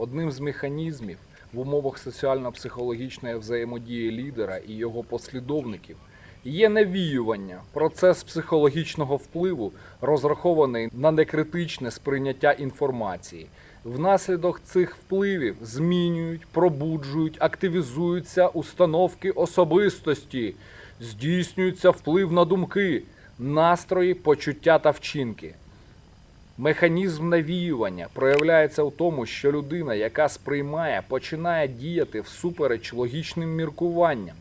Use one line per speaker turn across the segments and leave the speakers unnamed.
Одним з механізмів в умовах соціально-психологічної взаємодії лідера і його послідовників є навіювання, процес психологічного впливу, розрахований на некритичне сприйняття інформації. Внаслідок цих впливів змінюють, пробуджують, активізуються установки особистості, здійснюється вплив на думки, настрої, почуття та вчинки. Механізм навіювання проявляється у тому, що людина, яка сприймає, починає діяти всупереч логічним міркуванням.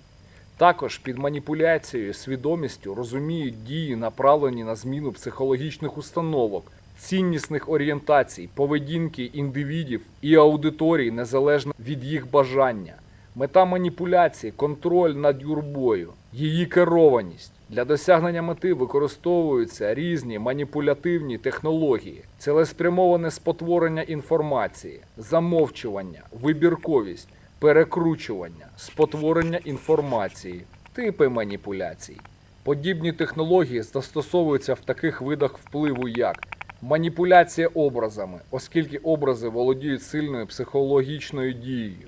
Також під маніпуляцією свідомістю розуміють дії, направлені на зміну психологічних установок, ціннісних орієнтацій, поведінки індивідів і аудиторій незалежно від їх бажання. Мета маніпуляції контроль над юрбою, її керованість. Для досягнення мети використовуються різні маніпулятивні технології, цілеспрямоване спотворення інформації, замовчування, вибірковість, перекручування, спотворення інформації, типи маніпуляцій. Подібні технології застосовуються в таких видах впливу, як маніпуляція образами, оскільки образи володіють сильною психологічною дією.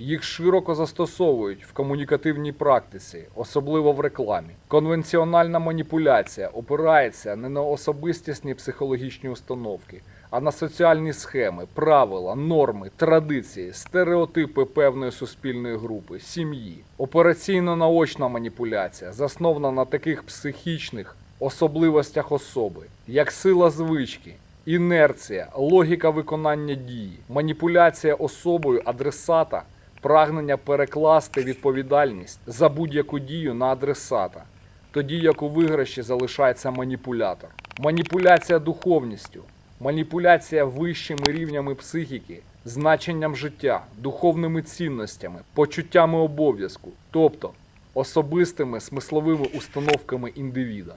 Їх широко застосовують в комунікативній практиці, особливо в рекламі. Конвенціональна маніпуляція опирається не на особистісні психологічні установки, а на соціальні схеми, правила, норми, традиції, стереотипи певної суспільної групи, сім'ї. Операційно-наочна маніпуляція заснована на таких психічних особливостях особи, як сила звички, інерція, логіка виконання дії, маніпуляція особою адресата, прагнення перекласти відповідальність за будь-яку дію на адресата, тоді як у виграші залишається маніпулятор. Маніпуляція духовністю, маніпуляція вищими рівнями психіки, значенням життя, духовними цінностями, почуттями обов'язку, тобто особистими смисловими установками індивіда.